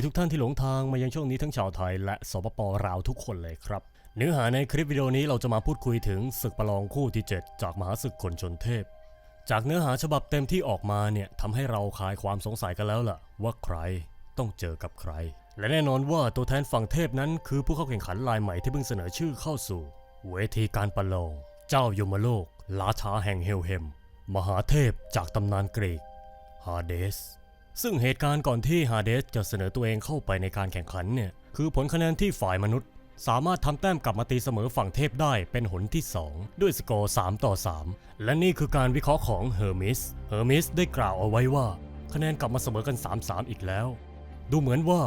ดีทุกท่านที่หลงทางมายังช่วงนี้ทั้งชาวไทยและสปปลาวทุกคนเลยครับ เนื้อหาในคลิปวิดีโอนี้เราจะมาพูดคุยถึงศึกประลองคู่ที่ 7 จากมหาศึกคนชนเทพ จากเนื้อหาฉบับเต็มที่ออกมาเนี่ยทำให้เราคลายความสงสัยกันแล้วล่ะ ว่าใครต้องเจอกับใคร และแน่นอนว่าตัวแทนฝั่งเทพนั้นคือผู้เข้าแข่งขันรายใหม่ที่เพิ่งเสนอชื่อเข้าสู่ เวทีการประลอง เจ้ายมโลก ราชาแห่งเฮลเฮม มหาเทพจากตำนานกรีกฮาเดส ซึ่งเหตุการณ์ก่อนที่ฮาเดสจะเสนอตัวเองเข้าไปในการแข่งขันเนี่ยคือผลคะแนนที่ฝ่ายมนุษย์ สามารถทำแต้มกลับมาตีเสมอฝั่งเทพได้เป็นหนที่ 2 ด้วยสกอร์ 3 ต่อ 3 และนี่คือการวิเคราะห์ของเฮอร์มิสเฮอร์มิสได้กล่าวเอาไว้ว่า คะแนนกลับมาเสมอกัน 3-3 อีกแล้ว ดูเหมือนว่า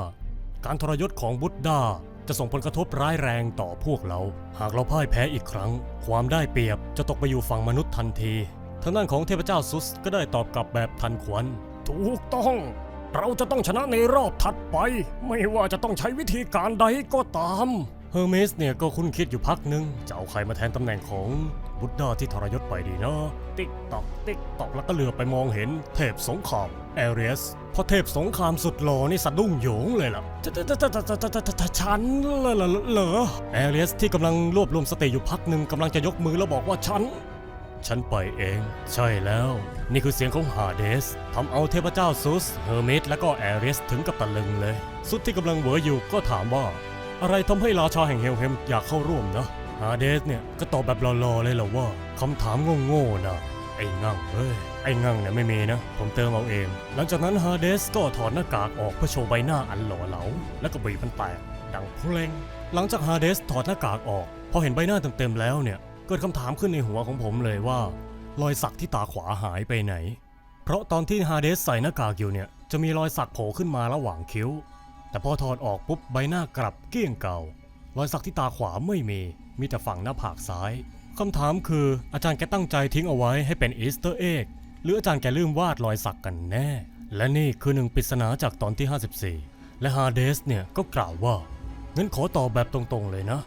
การทรยศของบุตดาจะส่งผลกระทบร้ายแรงต่อพวกเรา หากเราพ่ายแพ้อีกครั้ง ความได้เปรียบจะตกไปอยู่ฝั่งมนุษย์ทันทีทางด้านของเทพเจ้าซุสก็ได้ตอบกลับแบบทันควัน ถูกต้อง เราจะต้องชนะในรอบถัดไป ไม่ว่าจะต้องใช้วิธีการใดก็ตามเฮอร์เมสเนี่ยก็คุ้นคิดอยู่พักหนึ่งจะเอาใครมาแทนตำแหน่งของบุตรดาที่ทรยศไปดีนะติ๊กตอกติ๊กตอกแล้วก็เหลือไปมองเห็นเทพสงคามเอเรียสพอเทพสงคามสุดหล่อนี่สะดุ้งโยงเลยล่ะฉันเหรอเหรอเอเรียสที่กำลังรวบรวมสติอยู่พักหนึ่งกำลังจะยกมือแล้วบอกว่าฉัน ฉันไปเอง ใช่แล้ว นี่คือเสียงของฮาเดสทำเอาเทพเจ้าซุส เฮอร์เมสและก็แอรียสถึงกับตะลึงเลยซุสที่กำลังเหวออยู่ก็ถามว่า อะไรทำให้ราชาแห่งเฮลเฮมอยากเข้าร่วมนะฮาเดสเนี่ยก็ตอบแบบรอๆเลยแหละว่าคำถามโง่ๆนะไอ้งั่งเอ้ย ไอ้งั่งเนี่ยไม่มีนะ ผมเติมเอาเอง หลังจากนั้นฮาเดสก็ถอดหน้ากากออกเพื่อโชว์ใบหน้าอันหล่อเหลา แล้วก็บีบมันแตกดังเพลง หลังจากฮาเดสถอดหน้ากากออก พอเห็นใบหน้าเต็มๆแล้วเนี่ย เกิดคำถามขึ้นในหัวของผมเลยว่า รอยสักที่ตาขวาหายไปไหน เพราะตอนที่ฮาเดสใส่หน้ากากอยู่เนี่ย จะมีรอยสักโผล่ขึ้นมาระหว่างคิ้ว แต่พอถอดออกปุ๊บใบหน้ากลับเกลี้ยงเก่า รอยสักที่ตาขวาไม่มี มีแต่ฝั่งหน้าผากซ้ายคำถามคืออาจารย์แกตั้งใจทิ้งเอาไว้ให้เป็นอีสเตอร์เอ็กหรืออาจารย์แกลืมวาดรอยสักกันแน่ และนี่คือหนึ่งปริศนาจากตอนที่ 54 และฮาเดสเนี่ยก็กล่าวว่างั้นขอตอบแบบตรงๆเลยนะ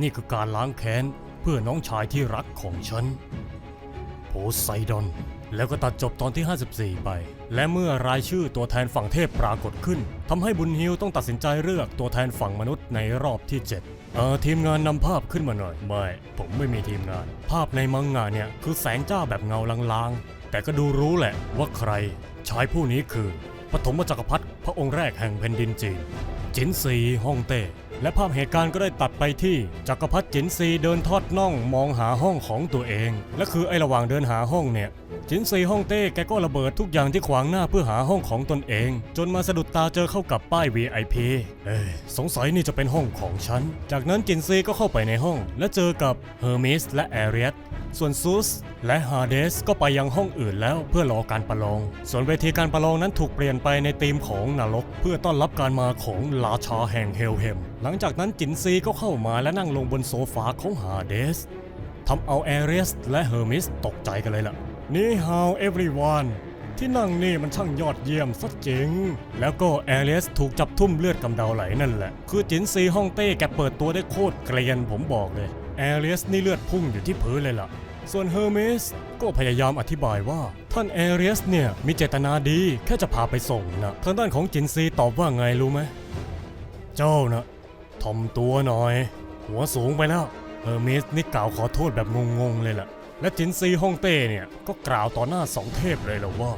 นี่คือการล้างแค้น เพื่อน้องชายที่รักของฉัน โพไซดอน แล้วก็ตัดจบตอนที่ 54 ไป และเมื่อรายชื่อตัวแทนฝั่งเทพปรากฏขึ้นทำให้บุญฮิวต้องตัดสินใจเลือกตัวแทนฝั่งมนุษย์ในรอบที่ 7 เอ่อทีมงานนำภาพขึ้นมาหน่อย ไม่ ผมไม่มีทีมงาน ภาพในมังงะเนี่ยคือแสงจ้าแบบเงาลางๆ แต่ก็ดูรู้แหละว่าใครชายผู้นี้คือปฐมจักรพรรดิพระองค์แรกแห่งแผ่นดินจีนจินซีฮ่องเต้ และภาพเหตุการณ์ก็ได้ตัดไปที่จักรพรรดิจินซีเดินทอดน่องมองหาห้องของตัวเอง และคือไอระหว่างเดินหาห้องเนี่ยจินซีฮ่องเต้แกก็ระเบิดทุกอย่างที่ขวางหน้าเพื่อหาห้องของตนเอง จนมาสะดุดตาเจอเข้ากับป้าย VIP เอ้ยสงสัยนี่จะเป็นห้องของฉัน จากนั้นจินซีก็เข้าไปในห้อง และเจอกับเฮอร์มิสและแอเรียส ส่วนซูสและฮาเดสก็ไปยังห้องอื่นแล้วเพื่อรอการประลอง ส่วนเวทีการประลองนั้นถูกเปลี่ยนไปในธีมของนรก เพื่อต้อนรับการมาของราชาแห่งเฮลเฮม หลังจากนั้นจินซีก็เข้ามาและนั่งลงบนโซฟาของฮาเดสทำเอาแอเรียสและเฮอร์มิสตกใจกันเลยล่ะ นี่ฮาวเอฟ r รีวันที่นั่งนี่มันช่างยอดเยี่ยมซะจริง แล้วก็แอเรียสถูกจับทุ่มเลือดกำเดาไหลนั่นแหละ คือจินซีฮ่องเต้แกเปิดตัวได้โคตรเกรียนผมบอกเลย แอเรียสนี่เลือดพุ่งอยู่ที่พื้นเลยล่ะ ส่วนเฮอร์เมสก็พยายามอธิบายว่า ท่านแอเรียสเนี่ยมีเจตนาดีแค่จะพาไปส่งนะทางด้านของจินซีตอบว่าไงรู้ไหม เจ้านะทอมตัวหน่อย หัวสูงไปแล้วเฮอร์เมสนี่กล่าวขอโทษแบบงงๆเลยล่ะ และจินซีฮ่องเต้เนี่ยก็กล่าวต่อหน้าสองเทพเลยล่ะว่า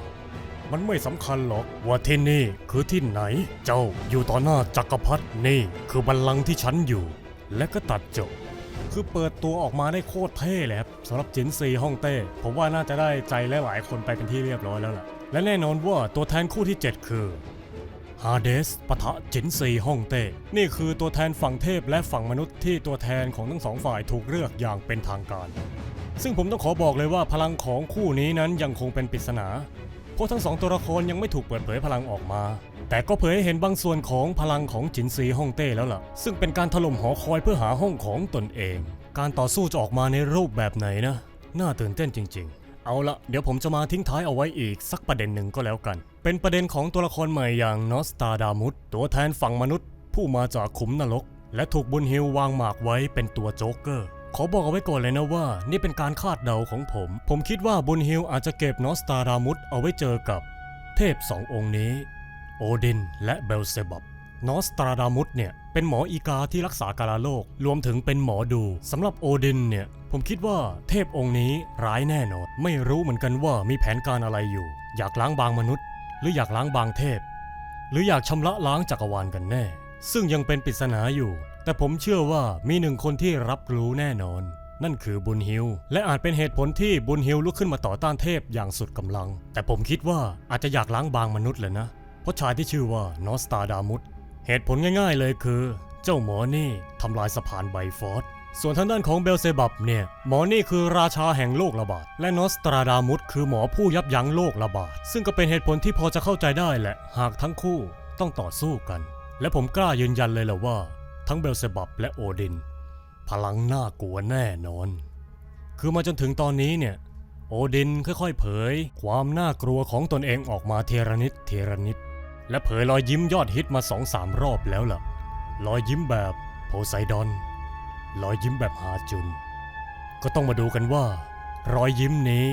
มันไม่สำคัญหรอกว่าที่นี่คือที่ไหน เจ้าอยู่ต่อหน้าจักรพรรดินี่คือบัลลังก์ที่ฉันอยู่ และก็ตัดจบ คือเปิดตัวออกมาได้โคตรเท่เลยครับสำหรับจินซีฮ่องเต้ ผมว่าน่าจะได้ใจและหลายคนไปเป็นที่เรียบร้อยแล้วล่ะ และแน่นอนว่าตัวแทนคู่ที่ 7 คือฮาเดสปะทะจินซีฮ่องเต้ นี่คือตัวแทนฝั่งเทพและฝั่งมนุษย์ที่ตัวแทนของทั้งสองฝ่ายถูกเลือกอย่างเป็นทางการ ซึ่งผมต้องขอบอกเลยว่าพลังของคู่นี้นั้นยังคงเป็นปริศนา เพราะทั้งสองตัวละครยังไม่ถูกเปิดเผยพลังออกมา แต่ก็เผยให้เห็นบางส่วนของพลังของจินซีฮ่องเต้แล้วล่ะ ซึ่งเป็นการถล่มหอคอยเพื่อหาห้องของตนเอง การต่อสู้จะออกมาในรูปแบบไหนนะ น่าตื่นเต้นจริง ๆ เอาละเดี๋ยวผมจะมาทิ้งท้ายเอาไว้อีกสักประเด็นหนึ่งก็แล้วกัน เป็นประเด็นของตัวละครใหม่อย่างนอสตาดามุสตัวแทนฝั่งมนุษย์ ผู้มาจากขุมนรก และถูกบุญฮิววางหมากไว้เป็นตัวโจ๊กเกอร์ ขอบอกเอาไว้ก่อนเลยนะว่า นี่เป็นการคาดเดาของผม ผมคิดว่าบุญฮิวอาจจะเก็บนอสตาดามุสเอาไว้เจอกับ เทพสององค์นี้ โอดินและเบลเซบับนอสตราดามุสเนี่ยเป็นหมออีกาที่รักษากาลาโลก รวมถึงเป็นหมอดูสำหรับโอดินเนี่ย ผมคิดว่าเทพองค์นี้ร้ายแน่นอน ไม่รู้เหมือนกันว่ามีแผนการอะไรอยู่ อยากล้างบางมนุษย์ หรืออยากล้างบางเทพ หรืออยากชำระล้างจักรวาลกันแน่ ซึ่งยังเป็นปริศนาอยู่ แต่ผมเชื่อว่ามีหนึ่งคนที่รับรู้แน่นอน นั่นคือบุญฮิว และอาจเป็นเหตุผลที่บุญฮิวลุกขึ้นมาต่อต้านเทพอย่างสุดกำลัง แต่ผมคิดว่าอาจจะอยากล้างบางมนุษย์เลยนะ เพราะชายที่ชื่อว่านอสตาดามุสเหตุผลง่ายๆเลยคือ เจ้าหมอนี่ทำลายสะพานไบฟอร์ดส่วนทางด้านของเบลเซบับเนี่ย หมอนี่คือราชาแห่งโรคระบาด และนอสตราดามุสคือหมอผู้ยับยั้งโรคระบาด ซึ่งก็เป็นเหตุผลที่พอจะเข้าใจได้แหละ หากทั้งคู่ต้องต่อสู้กัน และผมกล้ายืนยันเลยแหละว่า ทั้งเบลเซบับและโอดิน พลังน่ากลัวแน่นอน คือมาจนถึงตอนนี้เนี่ย โอดินค่อยๆ เผย ความน่ากลัวของตนเองออกมาเทระนิดเทระนิด และเผยรอยยิ้มยอดฮิตมาสองสามรอบแล้วล่ะ รอยยิ้มแบบโพไซดอน รอยยิ้มแบบฮาจุน ก็ต้องมาดูกันว่า รอยยิ้มนี้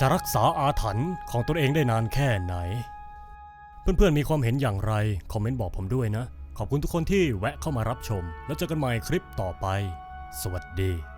จะรักษาอาถรรพ์ของตนเองได้นานแค่ไหน เพื่อนๆมีความเห็นอย่างไร คอมเมนต์บอกผมด้วยนะ ขอบคุณทุกคนที่แวะเข้ามารับชม แล้วเจอกันใหม่คลิปต่อไป สวัสดี